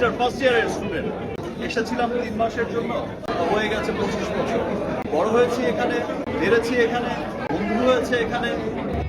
Inter first ইয়ারের student এসেছিলাম তিন মাসের জন্য। হয়ে গেছে পঁচিশ বছর। বড় হয়েছি এখানে, বেড়েছি এখানে, বন্ধু হয়েছে এখানে।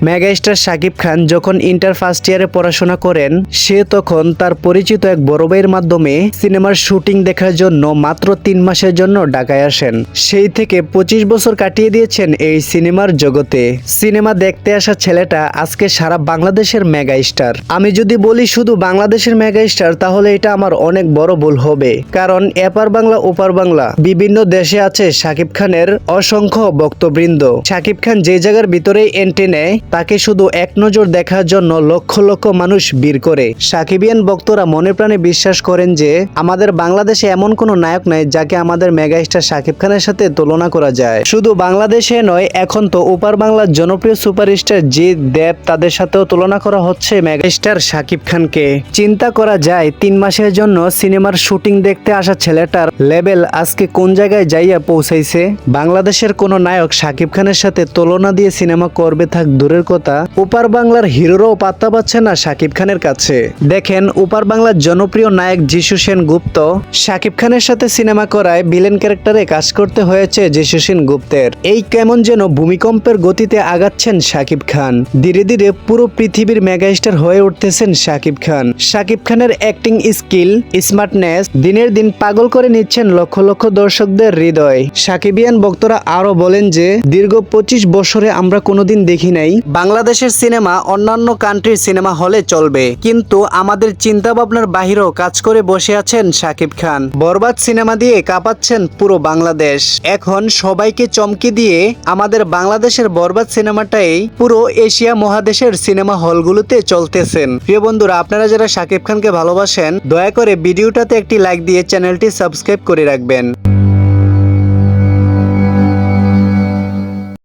মেগাস্টার শাকিব খান যখন ইন্টার ফার্স্ট ইয়ারে পড়াশোনা করেন, সে তখন তার পরিচিত এক বড় ভাইয়ের মাধ্যমে সিনেমার শুটিং দেখার জন্য মাত্র তিন মাসের জন্য ঢাকায় আসেন। সেই থেকে পঁচিশ বছর কাটিয়ে দিয়েছেন এই সিনেমার জগতে। সিনেমা দেখতে আসা ছেলেটা আজকে সারা বাংলাদেশের মেগা স্টার আমি যদি বলি শুধু বাংলাদেশের মেগা স্টার তাহলে এটা আমার অনেক বড় ভুল হবে। কারণ এপার বাংলা, ওপার বাংলা, বিভিন্ন দেশে আছে শাকিব খানের অসংখ্য ভক্তবৃন্দ। শাকিব খান যে জায়গার ভিতরেই এন্ট্রি নেয় তাকে শুধু এক নজর দেখার জন্য লক্ষ লক্ষ মানুষ ভিড় করে। সাকিবিয়ান ভক্তরা মনে প্রাণে বিশ্বাস করেন যে, আমাদের বাংলাদেশে এমন কোনো নায়ক নাই যাকে আমাদের মেগাস্টার শাকিব খানের সাথে তুলনা করা যায়। শুধু বাংলাদেশে নয়, এখন তো ওপার বাংলার জনপ্রিয় সুপারস্টার জিৎ দেব তাদের সাথেও তুলনা করা হচ্ছে মেগাস্টার শাকিব খানকে। চিন্তা করা যায়, তিন মাসের জন্য সিনেমার শুটিং দেখতে আসা ছেলেটার লেভেল আজকে কোন জায়গায় যাইয়া পৌঁছাইছে? বাংলাদেশের কোনো নায়ক শাকিব খানের সাথে তুলনা দিয়ে সিনেমা করবে থাক দূরের কথা ওপার বাংলার হিরোরাও পাত্তা পাচ্ছে না শাকিব খানের কাছে। দেখেন ওপার বাংলার জনপ্রিয় নায়ক যিশু সেন গুপ্ত শাকিব খানের সাথে সিনেমা করায় ভিলেন ক্যারেক্টারে কাজ করতে হয়েছে যিশু সেন গুপ্তের এই কেমন যেন ভূমিকম্পের গতিতে আগাচ্ছেন শাকিব খান। ধীরে ধীরে পুরো পৃথিবীর মেগাস্টার হয়ে উঠতেছেন শাকিব খান। শাকিব খানের অ্যাক্টিং স্কিল, স্মার্টনেস, দিনের দিন পাগল করে নিচ্ছেন লক্ষ লক্ষ দর্শকদের হৃদয়। সাকিবিয়ান বক্তরা আরও বলেন যে, দীর্ঘ পঁচিশ বছরে আমরা কোনোদিন দেখি নাই বাংলাদেশের সিনেমা, অন্যান্য কান্ট্রির সিনেমা হলে চলবে। কিন্তু আমাদের চিন্তা ভাবনার বাহিরেও কাজ করে বসে আছেন শাকিব খান। বরবাদ সিনেমা দিয়ে কাঁপাচ্ছেন পুরো বাংলাদেশ। এখন সবাইকে চমকে দিয়ে আমাদের বাংলাদেশের বরবাদ সিনেমাটাই পুরো এশিয়া মহাদেশের সিনেমা হলগুলোতে চলতেছেন। প্রিয় বন্ধুরা, আপনারা যারা শাকিব খানকে ভালোবাসেন, দয়া করে ভিডিওটাতে একটি লাইক দিয়ে চ্যানেলটি সাবস্ক্রাইব করে রাখবেন।